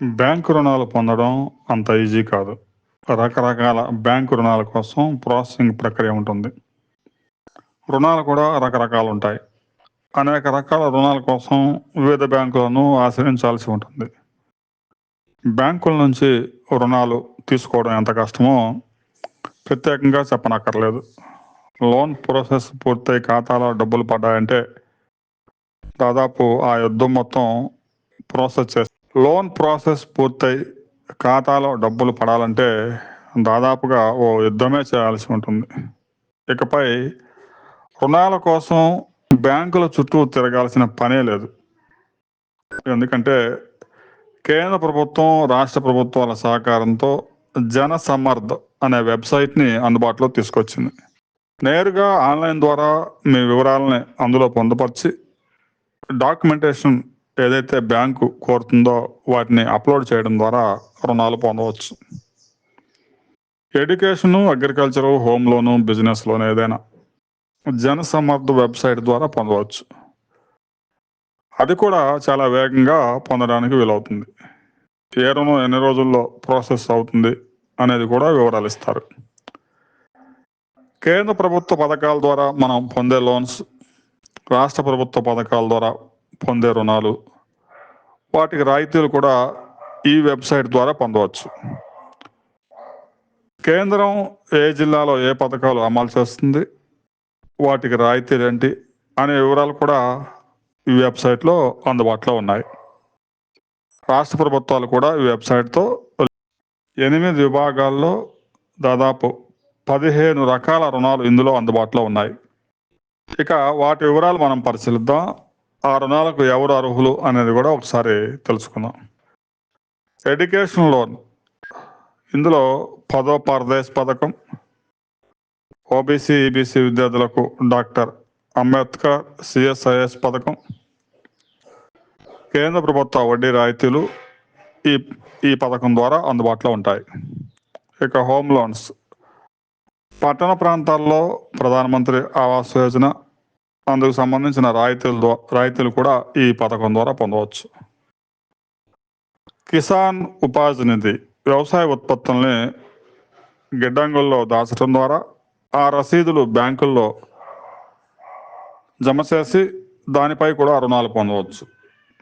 Bank రుణాలు పొందడం అంత ఈజీ కాదు. రకరకాల బ్యాంకు రుణాల కోసం ప్రాసెసింగ్ ప్రక్రియ ఉంటుంది. రుణాలు కూడా రకరకాలు ఉంటాయి అనేక రకాల రుణాల కోసం వివిధ బ్యాంకులను ఆశ్రయించాల్సి ఉంటుంది. బ్యాంకుల నుంచి రుణాలు తీసుకోవడం ఎంత కష్టమో ప్రత్యేకంగా చెప్పనక్కర్లేదు. లోన్ ప్రాసెస్ పూర్తయి ఖాతాలో డబ్బులు పడ్డాయంటే దాదాపు ఆ యుద్ధం మొత్తం ప్రాసెస్ చేస్తారు లోన్ ప్రాసెస్ పూర్తయి ఖాతాలో డబ్బులు పడాలంటే దాదాపుగా ఓ యుద్ధమే చేయాల్సి ఉంటుంది. ఇకపై రుణాల కోసం బ్యాంకుల చుట్టూ తిరగాల్సిన పనే లేదు. ఎందుకంటే కేంద్ర ప్రభుత్వం, రాష్ట్ర ప్రభుత్వాల సహకారంతో జన సమర్థ్ అనే వెబ్సైట్‌ని అందుబాటులో తీసుకొచ్చింది. నేరుగా ఆన్‌లైన్ ద్వారా మీ వివరాలని అందులో పొందుపరిచి డాక్యుమెంటేషన్ ఏదైతే బ్యాంకు కోరుతుందో వాటిని అప్‌లోడ్ చేయడం ద్వారా రుణాలు పొందవచ్చు. Education, agriculture, home loan, business loan ఏదైనా జనసమర్థ వెబ్సైట్ ద్వారా పొందవచ్చు. అది కూడా చాలా వేగంగా పొందడానికి వీలవుతుంది. ఏ రుణం ఎన్ని రోజుల్లో ప్రాసెస్ అవుతుంది అనేది కూడా వివరాలు ఇస్తారు కేంద్ర ప్రభుత్వ పథకాల ద్వారా మనం పొందే లోన్స్, రాష్ట్ర ప్రభుత్వ పథకాల ద్వారా పొందే రుణాలు, వాటికి రాయితీలు కూడా ఈ వెబ్సైట్ ద్వారా పొందవచ్చు. కేంద్రం ఏ జిల్లాలో ఏ పథకాలు అమలు చేస్తుంది, వాటికి రాయితీలు ఏంటి అనే వివరాలు కూడా ఈ వెబ్సైట్‌లో అందుబాటులో ఉన్నాయి. రాష్ట్ర ప్రభుత్వాలు కూడా ఈ వెబ్సైట్‌తో ఎనిమిది విభాగాల్లో దాదాపు 15 రకాల రుణాలు ఇందులో అందుబాటులో ఉన్నాయి. ఇక వాటి వివరాలు మనం పరిశీలిద్దాం. ఆ రుణాలకు ఎవరు అర్హులు అనేది కూడా ఒకసారి తెలుసుకుందాం. ఎడ్యుకేషన్ లోన్ ఇందులో పదో పరదేశ్ పథకం, ఓబీసీ, ఈబీసీ విద్యార్థులకు డాక్టర్ అంబేద్కర్ సీఎస్ఐఎస్ పథకం, కేంద్ర ప్రభుత్వ వడ్డీ రాయితీలు ఈ ఈ పథకం ద్వారా అందుబాటులో ఉంటాయి. ఇక హోమ్ లోన్స్ పట్టణ ప్రాంతాల్లో ప్రధానమంత్రి ఆవాస్ యోజన అందుకు సంబంధించిన రాయితీలు రాయితీలు కూడా ఈ పథకం ద్వారా పొందవచ్చు. కిసాన్ ఉపాధి నిధి వ్యవసాయ ఉత్పత్తుల్ని గిడ్డంగుల్లో దాచడం ద్వారా ఆ రసీదులు బ్యాంకుల్లో జమ చేసి దానిపై కూడా రుణాలు పొందవచ్చు.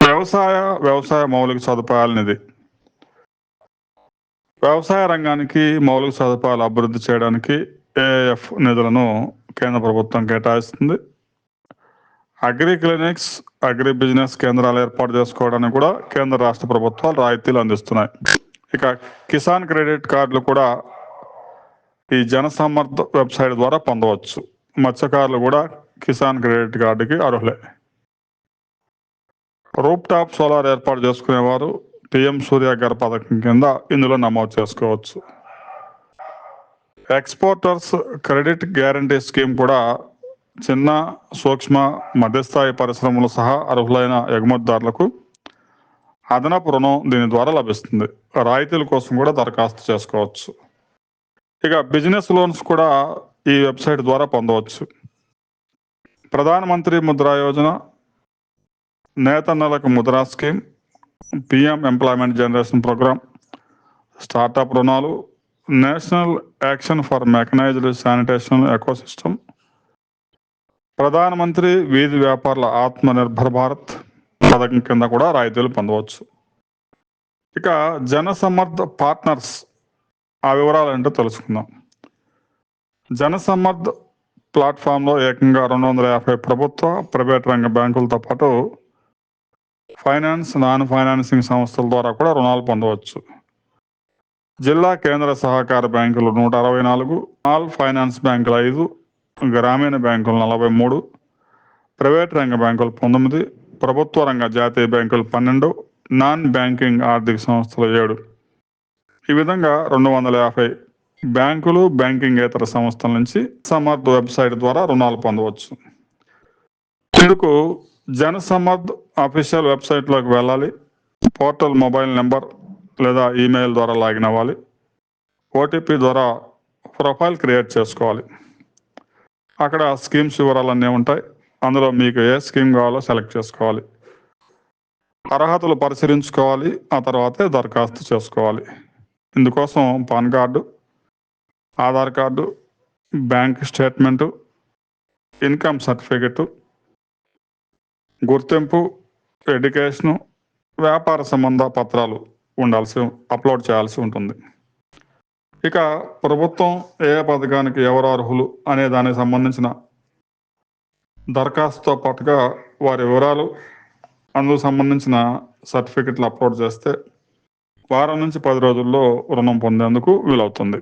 వ్యవసాయ, వ్యవసాయ మౌలిక సదుపాయాల నిధి వ్యవసాయ రంగానికి మౌలిక సదుపాయాలు అభివృద్ధి చేయడానికి ఏఎఫ్ నిధులను కేంద్ర ప్రభుత్వం కేటాయిస్తుంది. అగ్రి క్లినిక్స్, అగ్రి బిజినెస్ కేంద్రాలు ఏర్పాటు చేసుకోవడానికి కూడా కేంద్ర రాష్ట్ర ప్రభుత్వాలు రాయితీలు అందిస్తున్నాయి. ఇక కిసాన్ క్రెడిట్ కార్డులు కూడా ఈ జనసమర్థ వెబ్సైట్ ద్వారా పొందవచ్చు. మత్స్యకారులు కూడా కిసాన్ క్రెడిట్ కార్డుకి అర్హులే. రూప్ టాప్ సోలార్ ఏర్పాటు చేసుకునేవారు పీఎం సూర్యఘర్ పథకం కింద ఇందులో నమోదు చేసుకోవచ్చు. ఎక్స్‌పోర్టర్స్ క్రెడిట్ గ్యారంటీ స్కీమ్ కూడా చిన్న, సూక్ష్మ, మధ్యస్థాయి పరిశ్రమలు సహా అర్హులైన ఎగుమతిదారులకు అదనపు రుణం దీని ద్వారా లభిస్తుంది. రాయితీల కోసం కూడా దరఖాస్తు చేసుకోవచ్చు. ఇక బిజినెస్ లోన్స్ కూడా ఈ వెబ్సైట్ ద్వారా పొందవచ్చు. ప్రధానమంత్రి Mudra Yojana, నేతన్నలకు Mudra scheme, PM employment generation programme, startup రుణాలు, national action for mechanised sanitation ecosystem, ప్రధానమంత్రి వీధి వ్యాపారుల ఆత్మనిర్భర్ భారత్ పథకం కింద కూడా రాయితీలు పొందవచ్చు. ఇక జనసమర్థ పార్ట్నర్స్ ఆ వివరాలు ఏంటో తెలుసుకుందాం. జనసమర్థ్ ప్లాట్‌ఫామ్‌లో ఏకంగా 250 ప్రభుత్వ, ప్రైవేట్ రంగ బ్యాంకులతో పాటు ఫైనాన్స్, నాన్ ఫైనాన్సింగ్ సంస్థల ద్వారా కూడా రుణాలు పొందవచ్చు. జిల్లా, కేంద్ర సహకార బ్యాంకులు నూట అరవై నాలుగు ఆల్ ఫైనాన్స్ బ్యాంకులు ఐదు గ్రామీణ బ్యాంకులు 43, ప్రైవేట్ రంగ బ్యాంకులు 19, ప్రభుత్వ రంగ జాతీయ బ్యాంకులు 12, నాన్ బ్యాంకింగ్ ఆర్థిక సంస్థలు ఏడు ఈ విధంగా 250 బ్యాంకులు, బ్యాంకింగేతర సంస్థల నుంచి సమర్థ్ వెబ్సైట్ ద్వారా రుణాలు పొందవచ్చు. ఇందుకు జన సమర్థ్ అఫీషియల్ వెబ్సైట్‌లోకి వెళ్ళాలి. పోర్టల్ మొబైల్ నెంబర్ లేదా ఈమెయిల్ ద్వారా లాగిన్ అవ్వాలి. ఓటీపీ ద్వారా ప్రొఫైల్ క్రియేట్ చేసుకోవాలి. అక్కడ స్కీమ్స్ వివరాలన్నీ ఉంటాయి. అందులో మీకు ఏ స్కీమ్ కావాలో సెలెక్ట్ చేసుకోవాలి. అర్హతలు పరిశీలించుకోవాలి ఆ తర్వాతే దరఖాస్తు చేసుకోవాలి ఇందుకోసం pan card Aadhaar card bank statement income certificate గుర్తింపు ఎడ్యుకేషను వ్యాపార సంబంధ పత్రాలు ఉండాల్సి అప్లోడ్ చేయాల్సి ఉంటుంది ఇక ప్రభుత్వం ఏ పథకానికి ఎవరు అర్హులు అనే దానికి సంబంధించిన దరఖాస్తుతో పాటుగా వారి వివరాలు అందుకు సంబంధించిన సర్టిఫికెట్లు అప్లోడ్ చేస్తే వారం నుంచి పది రోజుల్లో రుణం పొందేందుకు వీలవుతుంది.